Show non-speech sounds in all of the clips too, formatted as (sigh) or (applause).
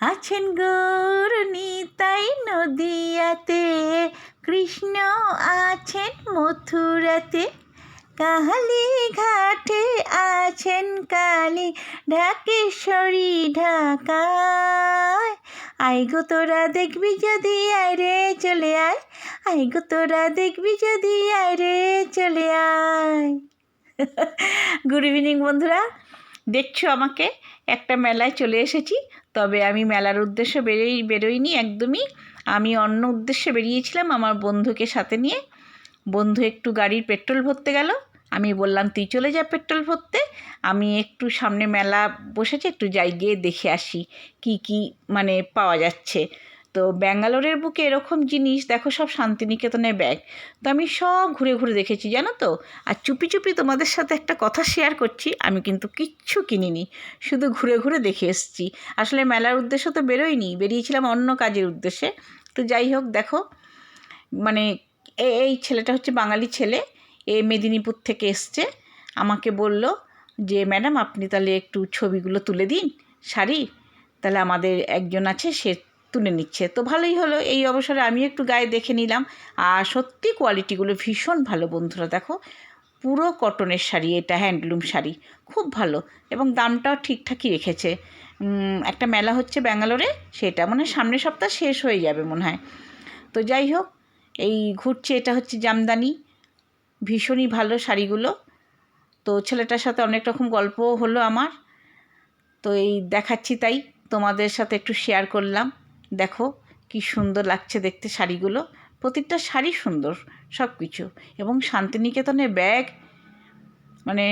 আছেন গৌর নিতাই নদিয়াতে, কৃষ্ণ আছেন মথুরাতে। কাহালি ঘাটে আছেন কালী, ঢাকেশ্বরী ঢাকায়। আই গো তোরা দেখবি যদি আয় রে চলে আয় আই গো তোরা দেখবি যদি আয় রে চলে আয়। (laughs) গুড ইভিনিং বন্ধুরা। দেখছ আমাকে? একটা মেলায় চলে এসেছি। তবে আমি মেলার উদ্দেশ্যে বেরোই, বেরোইনি একদমই। আমি অন্য উদ্দেশ্যে বেরিয়েছিলাম আমার বন্ধুকে সাথে নিয়ে। বন্ধু একটু গাড়ির পেট্রোল ভরতে গেল। আমি বললাম, তুই চলে যা পেট্রোল ভরতে। আমি একটু সামনে মেলা বসেছে, একটু যাই গিয়ে দেখে আসি। কি কি মানে পাওয়া যাচ্ছে? তো ব্যাঙ্গালোরের বুকে এরকম জিনিস, দেখো সব শান্তিনিকেতনের ব্যাগ। তো আমি সব ঘুরে ঘুরে দেখেছি, জানো তো? আর চুপি চুপি তোমাদের সাথে একটা কথা শেয়ার করছি, আমি কিন্তু কিচ্ছু কিনিনি, শুধু ঘুরে ঘুরে দেখে এসেছি। আসলে মেলার উদ্দেশ্য তো বেরোয়নি, বেরিয়েছিলাম অন্য কাজের উদ্দেশ্যে। তো যাই হোক, দেখো মানে এই ছেলেটা হচ্ছে বাঙালি ছেলে, এ মেদিনীপুর থেকে এসছে। আমাকে বলল যে, ম্যাডাম, আপনি তাহলে একটু ছবিগুলো তুলে দিন, শাড়ি, তাহলে আমাদের একজন আছে, সে তুলে নিচ্ছে। তো ভালোই হলো, এই অবসরে আমি একটু গায়ে দেখে নিলাম। আর সত্যি কোয়ালিটিগুলো ভীষণ ভালো বন্ধুরা, দেখো। পুরো কটনের শাড়ি, এটা হ্যান্ডলুম শাড়ি, খুব ভালো। এবং দামটাও ঠিকঠাকই রেখেছে। একটা মেলা হচ্ছে ব্যাঙ্গালোরে, সেটা মানে সামনের সপ্তাহ শেষ হয়ে যাবে মনে হয়। তো যাই হোক, এই ঘুরছে, এটা হচ্ছে জামদানি। ভীষণই ভালো শাড়িগুলো। তো ছেলেটার সাথে অনেক রকম গল্পও হলো আমার। তো এই দেখাচ্ছি তাই, তোমাদের সাথে একটু শেয়ার করলাম। দেখো কি সুন্দর লাগছে দেখতে শাড়িগুলো। প্রতিটা শাড়ি সুন্দর সব কিছু এবং শান্তিনিকেতনের ব্যাগ মানে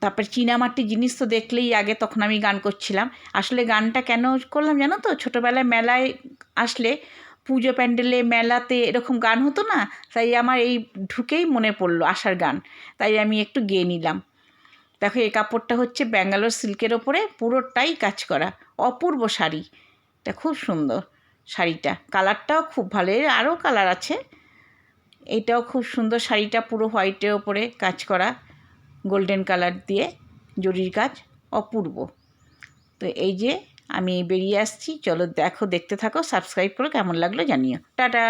তারপর চীনামাটির জিনিস তো দেখলেই আগে তখন আমি গান করছিলাম। আসলে গানটা কেন করলাম জানো তো? ছোটোবেলায় মেলায় আসলে পুজো প্যান্ডেলে মেলাতে এরকম গান হতো না? তাই আমার এই ঢুকেই মনে পড়ল আসার গান। তাই আমি একটু গেয়ে নিলাম। দেখো এই কাপড়টা হচ্ছে ব্যাঙ্গালোর সিল্কের ওপরে পুরোটাই কাজ করা। অপূর্ব শাড়ি। এটা খুব সুন্দর। শাড়িটা। কালারটাও খুব ভালো। এর আরও কালার আছে। এইটাও খুব সুন্দর। শাড়িটা পুরো হোয়াইটের ওপরে কাজ করা গোল্ডেন কালার দিয়ে জরির কাজ অপূর্ব। তো এই যে আমি বেরিয়ে আসছি। চলো দেখো, দেখতে থাকো, সাবস্ক্রাইব করো, কেমন লাগল জানিও। টাটা!